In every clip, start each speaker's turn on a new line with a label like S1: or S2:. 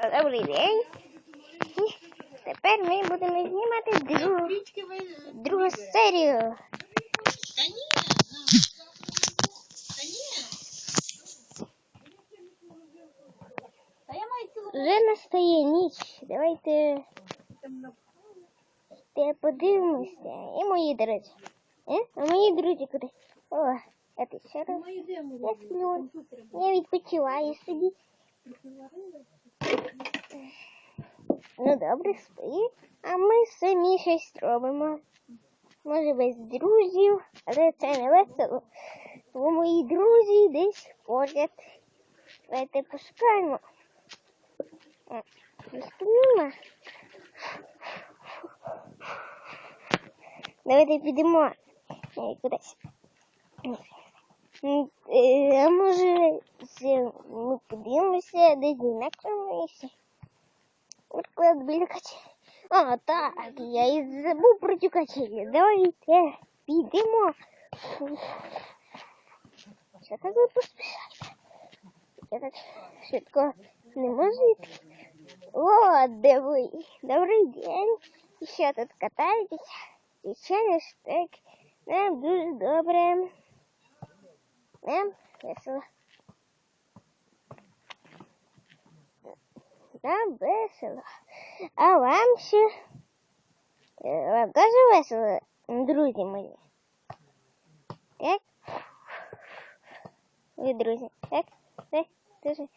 S1: Добрий день. Тепер ми будемо знімати другу, другу серію. Вже настає ніч. Давайте те подивимося. І мої друзі. Е? А мої друзі куди? О, а ти ще раз? Я відпочиваю собі. Ну добре, спи. А ми самі щось робимо. Може без друзів, але це не весело. Бо мої друзі десь поряд. Давайте пошукаємо. О, Давайте підемо кудись. Е, А може ми подивимося десь на інакшому місці? От куди біля качелі. А, так, я і забув про цю качелі. Давайте підемо. Що так ви поспішаєте? Я так швидко не можу йти. О, де ви? Добрий день. І що тут катаєтесь? Звичайно ж так. Нам дуже добре. Нам весело. Нам весело. А вам що? Е, Вам теж весело, друзі мої? Так? Ви друзі, так? Так? Дуже.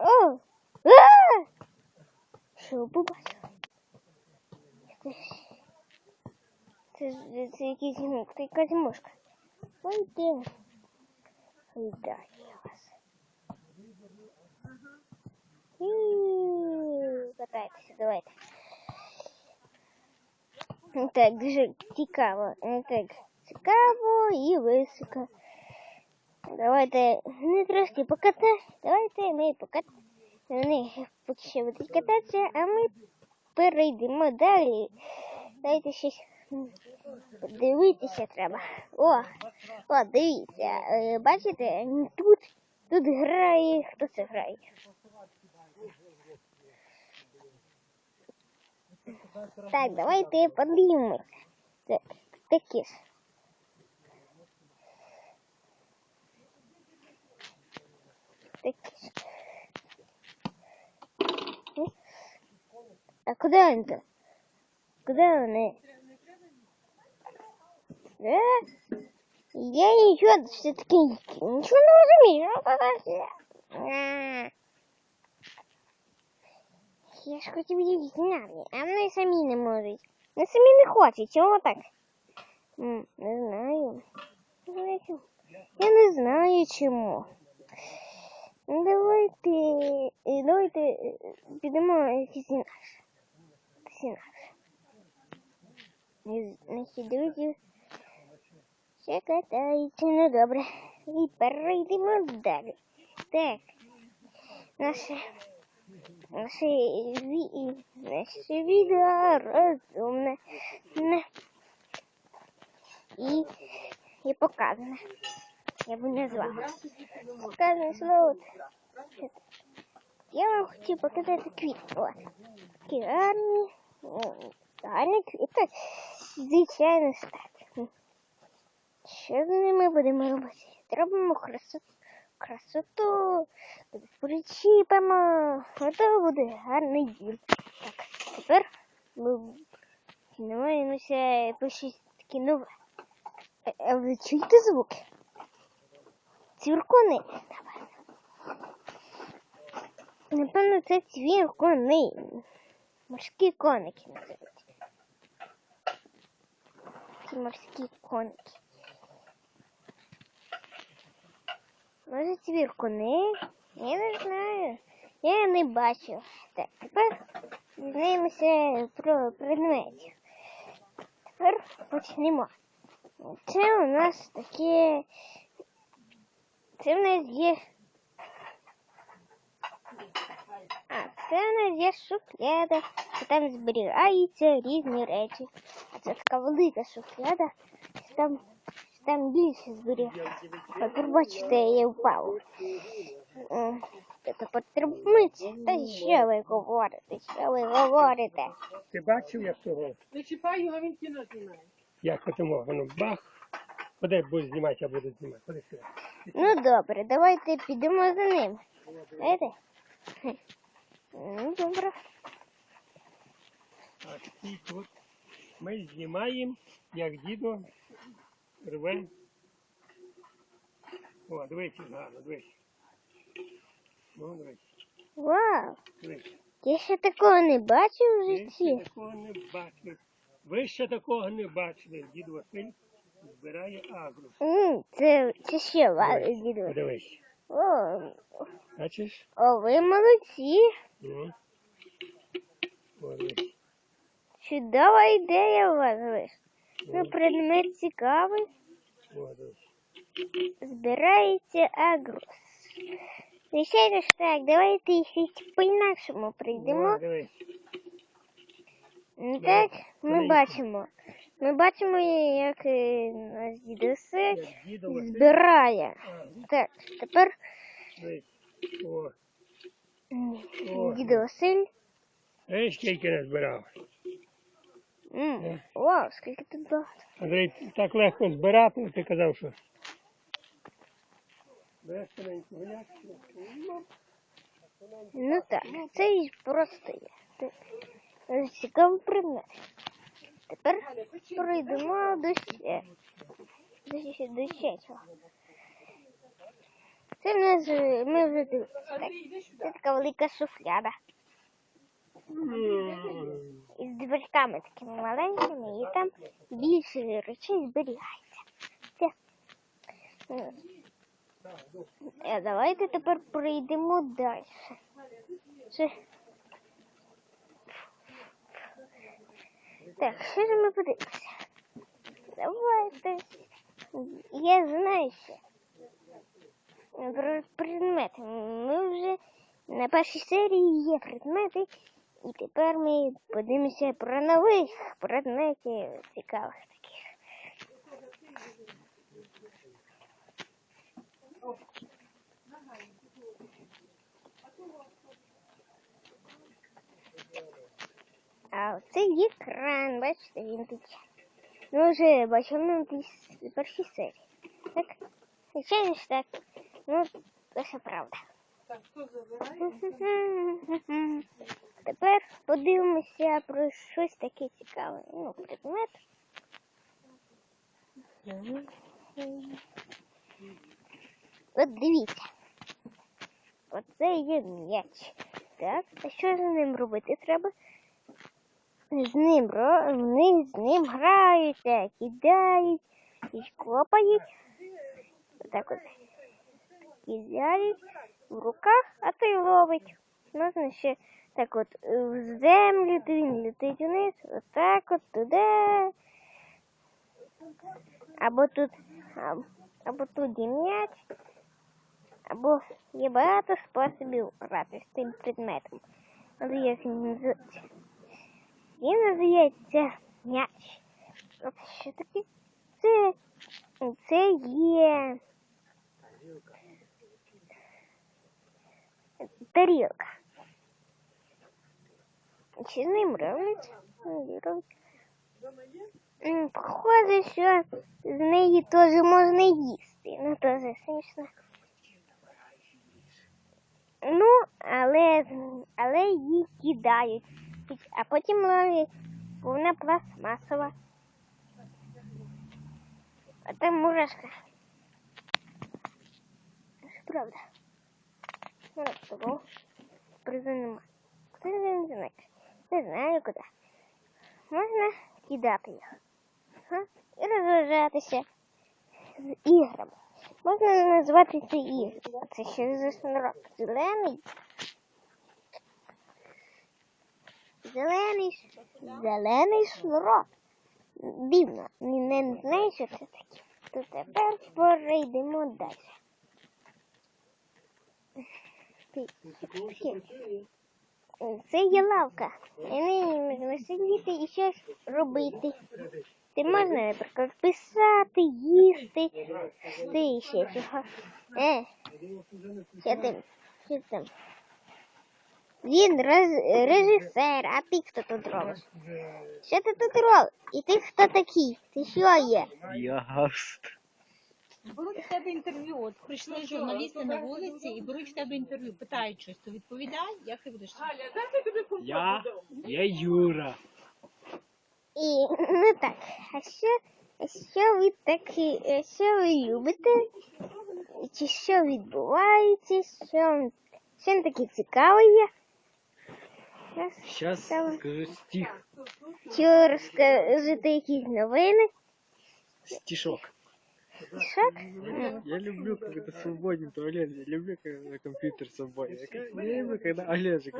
S1: О! А! Що ви побачили? Це ж... Це ж це якийсь ну, це якась мушка. Ой, де? Ой, да, М, Катайтеся, давайте. Так, дуже цікаво. Так, цікаво і високо. Давайте не трошки покатати. Давайте ми покатаємо. Вони поки будуть кататися, а ми перейдемо далі. Давайте щось подивитися треба. О, о, дивіться. Е, Бачите, тут, тут грає. Хто це грає? Так, давайте подивимося. Так, такі ж. Такі ж. А куди вони там? Куди вони? Е? Я нічого все-таки нічого не розумію. Що це таке? А. Я ж хотів їх зняти, а вони самі не можуть. Вони самі не хочуть, чого так? Не знаю. Я не знаю чому. Ну, Давайте, е, давайте е, підемо інакше. Не- Наші друзі ще катаються, ну добре. І перейдемо далі. Так. Наше наше, наше відео розумне не. і, і показане. Я б назвала. Показане слово. Я вам хочу показати квіти. От. Такі гарні. Квіти. Звичайно так. Що з ними будемо робити? Зробимо красоту. Красоту. Причіпимо. Ото буде гарний дім. Так, тепер ми намагаємося по щось таке нове. Е, е, Ви чуєте звуки? Цвіркуни. Напевно, це цвіркуни. Морські коники називаються. Морські коники. Може цвіркуни? Я не знаю. Я не бачив. Так, тепер дізнаємося про предметів. Тепер почнемо. Це у нас таке. Це в нас є. А, це у нас є шухляда, а там зберігаються різні речі. А це така велика шухляда, що там, що там більше зберігається. Тепер бачите, я впав. Е, то потерпнеться. Та що ви говорите? Що ви говорите?
S2: Ти бачив, як того?
S3: Не чіпай його, він кіно знімає.
S2: Як отому, воно бах. Ходи, будеш знімати, я буду знімати. Ходи сюди.
S1: Ну добре, давайте підемо за ним. Знаєте? Ну, добре.
S2: А тут. Ми знімаємо, як дідо рве. О, дивіться, гарно, дивіться. Ну, дивіться,
S1: Вау!
S2: дивіться.
S1: Я ще такого не бачив в
S2: Ви ще
S1: житті.
S2: такого не бачили. Ви ще такого не бачили. Дід Василь збирає агро.
S1: М, Це, це ще валить, діду.
S2: Подивись.
S1: О,
S2: Бачиш?
S1: о, ви молодці.
S2: Ну. О, дивись.
S1: Чудова ідея у вас ви. Ну, предмет цікавий. Збирається агрос. Звичайно ж так, давайте якось по-інакшому прийдемо. Ну так, ми бачимо. Ми бачимо, як е, наш дідусе
S2: Як дідо Василь.
S1: збирає. Так, тепер Василь.
S2: Ей, скільки не
S1: М, Вау, скільки тут багато.
S2: Андрій, так легко збирати, ти казав, що.
S1: Ну так, це і просто є. Так, е, Тепер пройдемо до ще. До ще до ще чого. Це в нас е, ми вже дивилися. Це така велика шуфляда. Із дверками такими маленькими, і там більше речей зберігається. Все. Ну, е, Давайте тепер пройдемо далі. Це... Так, що ж ми подивимося? Давайте. Я знаю ще. Про предмети. Ми вже на першій серії є предмети, і тепер ми подивимося про нових предметів цікавих таких. А оце є кран, бачите, він тут. Ми вже бачили на першій серії. Так? Звичайно ж так. Ну, це правда.
S3: Так, хто забирає?
S1: Тепер подивимося про щось таке цікаве. Ну, предмет. От дивіться. Оце є м'яч. Так, а що з ним робити треба? З ним вони з ним граються, кидають і копають. Отак от. Кидають в руках, а той ловить. Можна ще так от е, в землю, він летить вниз, отак от туди. Або тут, або, тут м'яч, або є багато способів грати з тим предметом. Але як він називається? Він називається м'яч. Що таке? Це, це є тарілка. Чи з ним Похоже, що з неї теж можна їсти. Ну, теж смішно. Ну, але, але її кидають, а потім ловлять, вона пластмасова. А мурашка. Правда. Того приземлимо. Куди він знає? Не знаю куди. Можна кидати їх. Ага. І розважатися з іграми. Можна назвати це ігри. Це ще за шнурок. Зелений. Зелений, зелений шнурок. Дивно, не, не знаю, що це таке. То тепер перейдемо далі. Це є лавка. Можна сидіти і щось робити. Ти можна, наприклад, писати, їсти, ти ще чого. Е, що ти, Що там? Він рез- режисер, а ти хто тут робиш? Що ти тут робиш? І ти хто такий? Ти що є?
S4: Я гаст.
S5: Беруть в тебе інтерв'ю. От прийшли журналісти на вулиці і беруть в тебе інтерв'ю, питають щось, то відповідай, як ти будеш.
S3: Галя, дайте тобі компот
S4: Я, я Юра.
S1: І ну так, а що, а що ви такі, а що ви любите? Чи що відбувається? Що, вам- що вам таке цікаве є?
S4: Сейчас
S1: Давай.
S4: скажу стих.
S1: Чи розкажете якісь новини?
S4: Стишок.
S1: Шок? М.
S4: Я люблю, когда свободен туалет. Я люблю, когда компьютер свободен. Я, ка- я люблю, когда Олежик.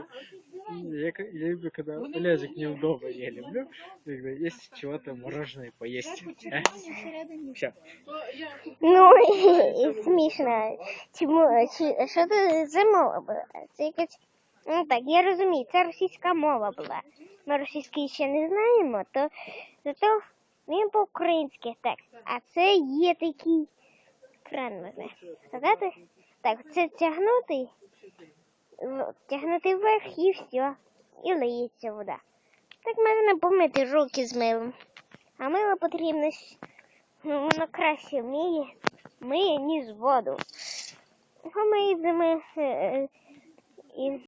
S4: Я, ка- я люблю, когда Олежик неудобно. Я люблю, когда есть чего-то мороженое поесть. Э? Все.
S3: То я
S1: Ну, і смішно. Чому, чи, що це за мова була? Це якась, ну так, я розумію, це російська мова була. Ми російський ще не знаємо, то зато він по-українськи текст. А це є такий кран, можна. Так, це тягнути, тягнути вверх і все. І лиється вода. Так можна помити руки з милом. А мило потрібно Ну, воно краще вміє, миє, ніж воду. Ми, ми, е, е,